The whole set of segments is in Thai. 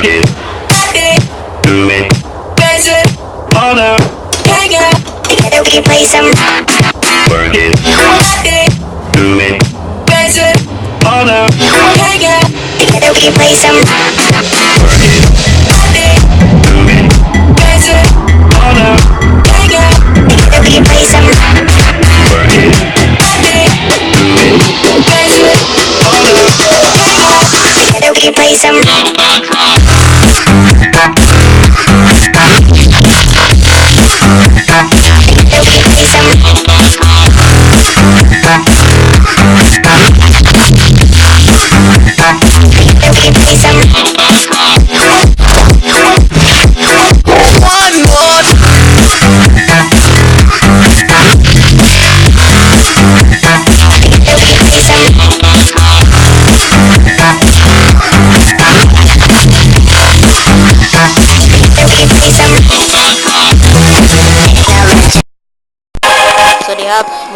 It, do it. Together we can play some. Work it, it. Together we play some. Work it, do it. Together we can play some. Work it, do it. Together we can play some.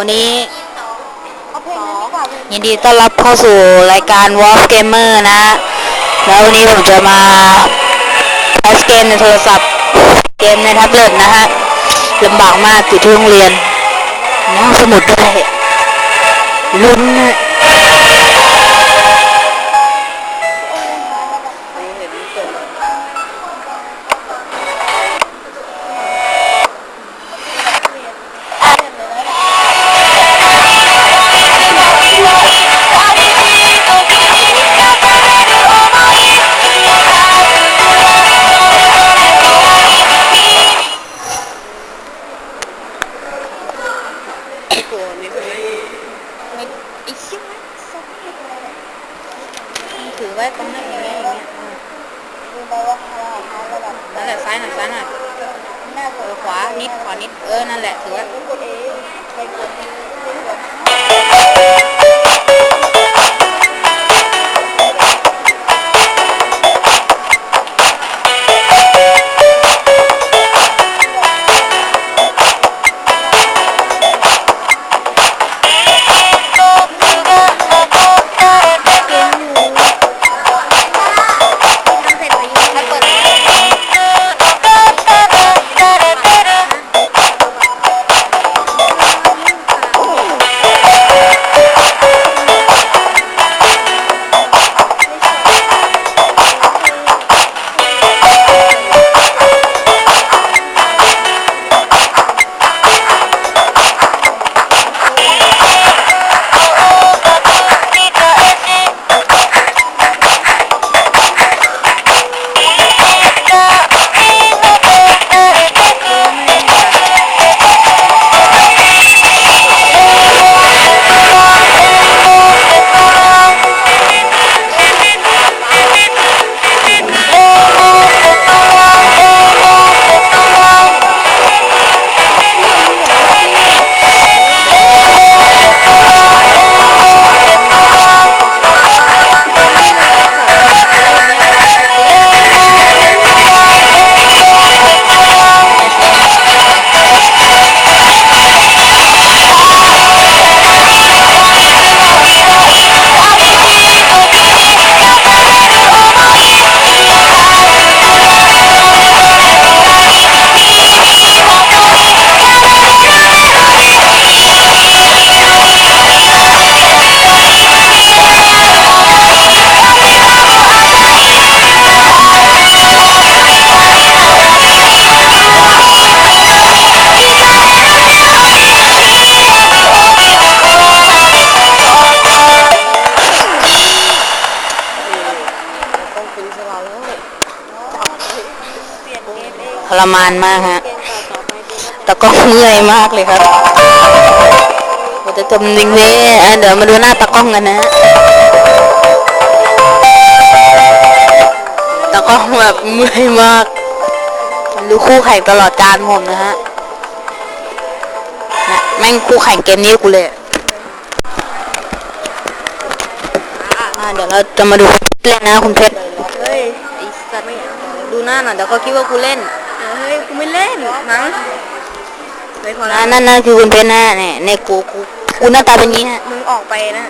วันนี้ยินดีต้อนรับเข้าสู่รายการ Wolf Gamer นะฮะแล้ววันนี้ผมจะมาแคสเกมในโทรศัพท์ เกมในแท็บเล็ตนะฮะลำบากมากอยู่ที่โรงเรียนน้องสมุดด้วยลุ้น นั่นแหละซ้ายหน่อยซ้ายหน่อยเออขวานิดขวานิดเออนั่นแหละถือว่า รมานมากฮะแต่ก็เมื่อยมากเลยครับโอ้แต่จมจริงๆอะเดี๋ยวมาดูหน้าตากล้องกันนะตากล้องแบบเมื่อยมาก ดูคู่แข่งตลอดการผมนะฮะนะแม่งคู่แข่งเกมนี้กูเลยเดี๋ยวเราจะมาดูเล่นนะคุณเพชรเฮ้ยไอ้สัตว์ดูหน้าหน่อยเดี๋ยวก็คิดว่ากูเล่น เฮ้ยกูไม่เล่นมั้งเฮ้ยพอนั่แล้วนนั่นนั่นคือคุณเพชรนะเนี่ยในกูกูกูหน้าตาเป็นอย่างนี้ฮะมึงออกไปนะ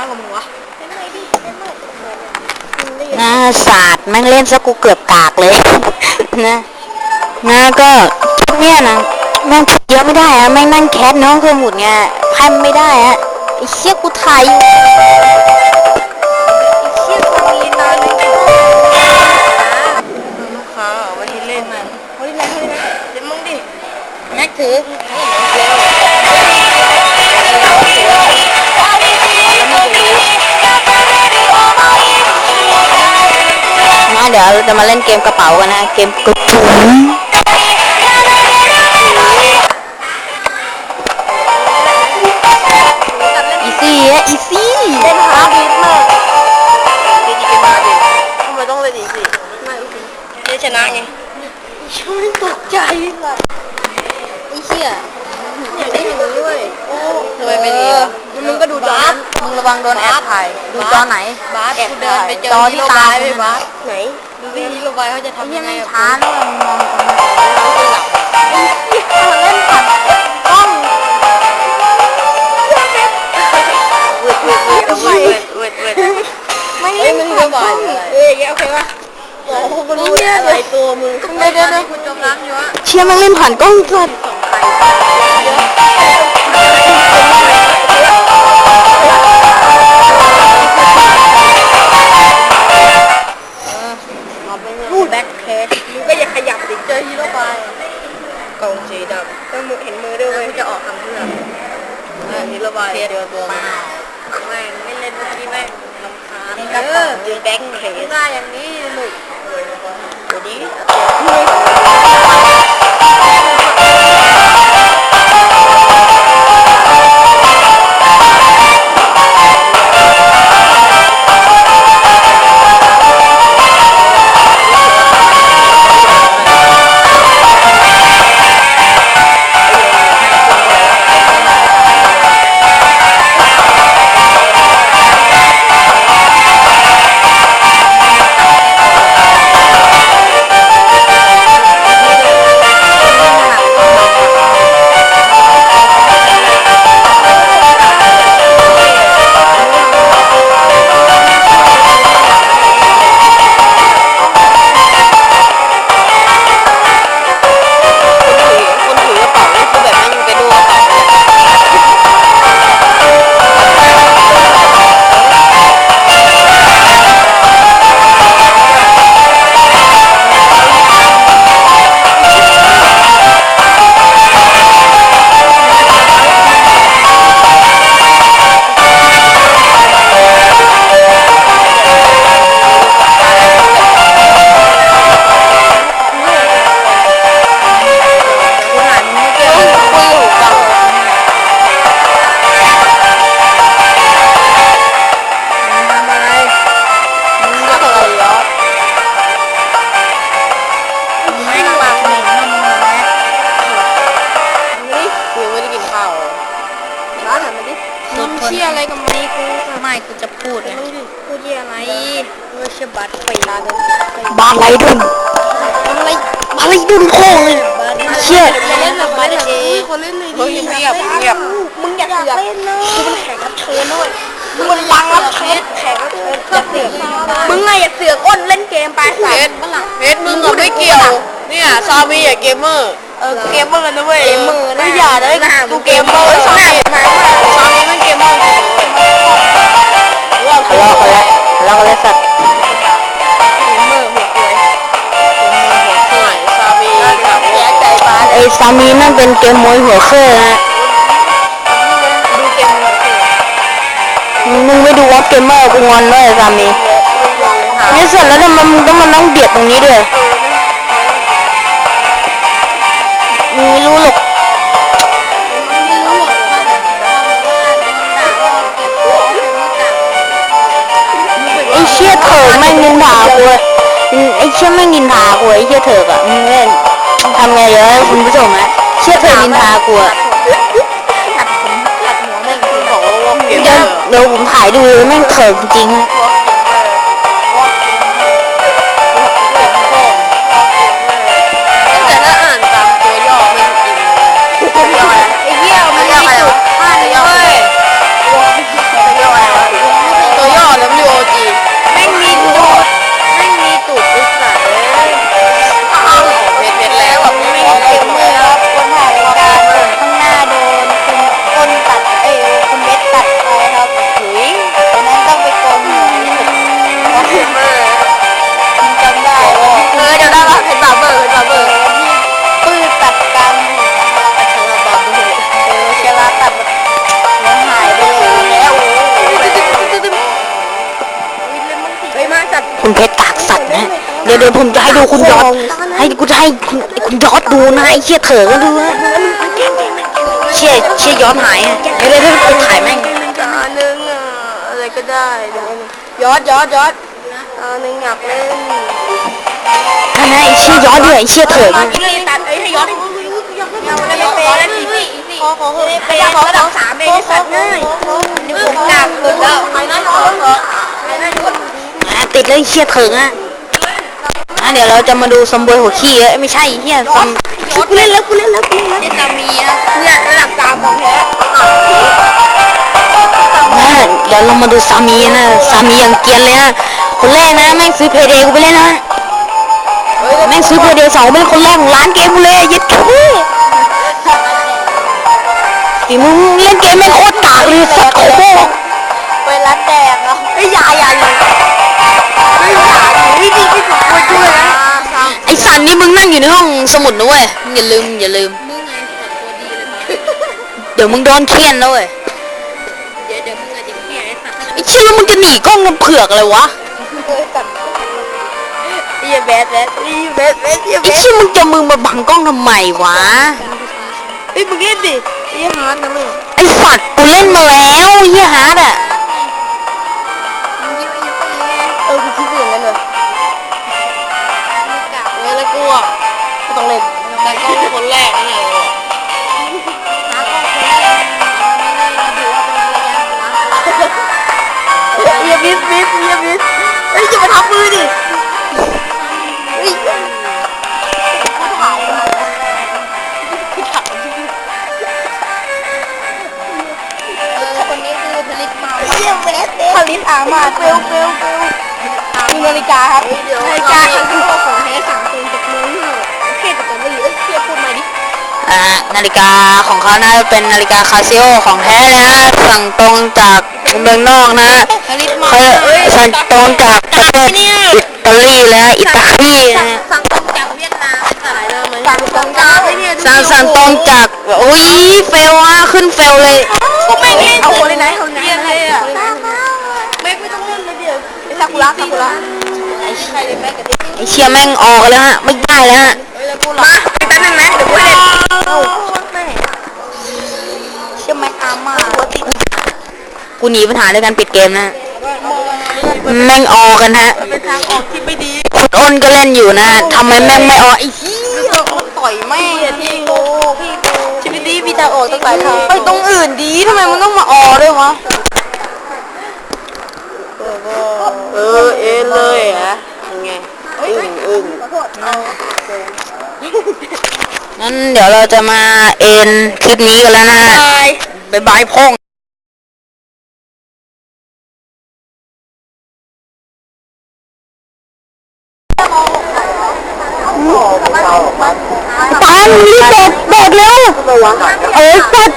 น้อยกว่ามึงวะนไาศาสตร์แม่งเล่นซะกูเกือบกากเลย นะนะก็เนี่ยนะแม่งเยอะไม่ได้อะแม่งนั่งแคสน้องเคหมุดไงแพมไม่ได้อะไอ้เชี่ยกูถ่ายอยู่ถือ ดี๋ยวเราจะมาเล่นเกมกระเป๋ากันนะ เกมกระปุกอีซี่อะอีซี่เล่นฮาร์ดดิสมากดีดีกันมาดิทำไมต้องเล่นอีกสิไม่ได้ชนะไงช่วยตกใจเลยไอ้เชี่ยอยากได้อย่างนี้ด้วยโอ้ทำไมไม่ดีวะมึงก็ดูจอนั้นมึงระวังโดนแอบถ่าย ดูจอไหนบาสแอบกูเดินถ่ายไปเจอจอฮีที่โร่ตาบายไปไปบาบาสสไหน ดูดิฮีโร่บายเขาจะไอ้ทำเหี้ยัยงไงแม่งกับช้าแล้วมันมองตรงนั้นเราเล่นผ่านกล้องเวทเวทเวทเวทเวทเวทไม่เอ้ยมันฮีโร่บายเอ้ยโอเคป่ะโอ้โหกูรู้อะไรตัวมึงเดี๋ยวเดี๋ยวเดี๋ยวกูจมน้ำอยู่อะเชี่ยแม่งเล่นผ่านกล้องสัตว์พูด เชี่ยอะไรมึงเชี่ยบัตรไปร้านนึงบาร์ไรดุนอะไรบาร์ไรดุนโค้งเลยเชี่ยอย่าเล่นแบบบัตรเองคนเล่นเลยดิเงียบเงียบมึงอย่าเสือกกูเป็นแขกรับเชิญด้วยมึงเป็นลังรับเชิญแขกรับเชิญอย่าเสือกมึงไงอย่าเสือกอ้นเล่นเกมไปสัตว์เพชรมึงกับไม่เกี่ยว เนี่ยซามีอะเกมเมอร์เออเกมเมอร์นะเว้ยเกมเมอร์นะไม่อย่าเลยกูเกมเมอร์ซาใช่มีมาซามีมันเกมเมอร์ บ้ามีนั่นเป็นเกมมวยหัวเครื่องนะดูเกมเมอร์มึงไม่ดูวอฟเกมเมอร์กูงอนด้วยซามีนี่เสร็จแล้วทำไมมึงต้องมานั่งเบียดตรงนี้ด้วยมึงไม่รู้หรอกไอ้เชี่ยเถิกแม่งนินทากูไอ้เชี่ยแม่งนินทากูไอ้เชี่ยเถิกอะมึงเล่น ทำไงเดี๋ยวให้คุณผู้ชมนะเชี่ยเถิกนินทากูอะบอกว่าว่าเกมเมเดี๋ยวอร์เดี๋ยวผมถ่ายดูเลยแม่งเถิกจริงๆฮะ เพชรกากสัตว์นะเดี๋ยวเดี๋ยวผมจะให้ดูคุณยอด ให้กูจะให้คุณคุณยอดดูนะไอ้เชี่ยเถอะก็ดูนะเชี่ยเชี่ยยอดหายอะเดี๋ยวเดี๋ยวเดี๋ยวกูถ่ายแม่งตาหนึ่งอะอะไรก็ได้เดี๋ยวนะยอดยอดยอดตาหนึ่งอยากเล่นนั่นนะไอ้เชี่ยยอดด้วยไอ้เชี่ยเถอะนะนี่ตัดไอ้ให้ยอดยังไม่ได้เป็นแล้วสี่สี่ขอขอเป็นขอสองสามเองสัตว์ง่ายนี่ผมหนักสุดแล้วไอ้นั่นขอขอไอ้นั่นกดอะ ติดแล้วไอ้เชี่ยเถอะอะอะเดี๋ยวเราจะมาดูซอมบวยหัวขี้เอ้ยไม่ใช่ไอ้เฮียซอมกูเล่นแล้วกูเล่นแล้วกูเล่นแล้วนี่ตามีนะเนี่ยระดับสามของแท้อะเดี๋ยวเรามาดูซามีนะซามียังเกรียนเลยนะคนแรกนะแม่งซื้อเพย์เดย์กูไปเล่นนะแม่งซื้อเพย์เดย์สองเป็นคนแรกของร้านเกมกูเลยยัดขี้ตีมึงเล่นเกมแม่งโคตรกากเลยสัตว์โคตรไปร้านแดงอะไอ้ยาอย่าเลย สมุดนะเว้ยมึงอย่าลืมอย่าลืม มึงไงตัวดีเลยเดี๋ยวมึงโดนเคียนนะเว้ยเดี๋ยวเดี๋ยวมึงอาจจะแค่ไอ้สัตว์ไอเชี่ยแล้วมึงจะหนีกล้องน้ำเผือกอะไรวะไอ้แบดแบดไอ้แบดแบดไอ้ไอแบดเชี่ยมึงจะมึงมาบังกล้องทำไมวะไอ้มึงเล่นดิไอ้ฮาร์ดนะมึงไอสัตว์กูเล่นมาแล้วเฮียฮาร์ดอะเออกูคิดอย่างนั้นเลยเอ นแต่ก็เป็นคนแรกนี่เลยอย่าบิสบิสอย่าบิสเฮ้ยอย่ามาทับมือดิเฮ้ยถ่ายมาคนนี้คือผลิตมาเยี่ยมเวสผลิตอามาเฟลเฟลเฟลมีนาฬิกาครับนาฬิกา อ่านาฬิกาของเขานะเป็นนาฬิกาคาซิโอของแท้เลยนะสั่งตรงจากเมืองนอกนะผลิตมาเขาสั่งตรงจากประเทศอิตาลีและอิตาลีนะสั่งตรงจากเวียดนามสายเลยสั่งตรงจากไอ้เนี่ยสั่งสั่งตรงจากอุ้ยเฟลอะขึ้นเฟลเลยก็ไม่เล่นเอาคนไหนคนไหนเลยอะไม่ไม่ต้องเล่นเลยเดี๋ยวไอ้ซากุระซากุระไอ้ใครเลยแม่กับเด็กไอเชียแม่งออกแล้วฮะไม่ได้แล้วฮะมาแป๊บนึงนะเดี๋ยวกู เล่นเอาแม่เชื่อไหมอามาหัวติดกูหนีปัญหาด้วยการปิดเกมนะแม่งออกกันฮะเป็นทางออกที่ไม่ดีคุณอ้นก็เล่นอยู่นะทำไมแม่งไม่ออกไอ้ต่อยแม่พี่กูพี่กูชีวิตนี้มีทางออกตั้งหลายทางไปตรงอื่นดีทำไมมันต้องมาออด้วยวะเออเอเลยอะยังไงอึ้งอึ้ง งั้นเดี๋ยวเราจะมาเอ็นคลิปนี้กันแล้วนะบายบายบายพ่องตามรีบบอกบอกเร็วเออสัด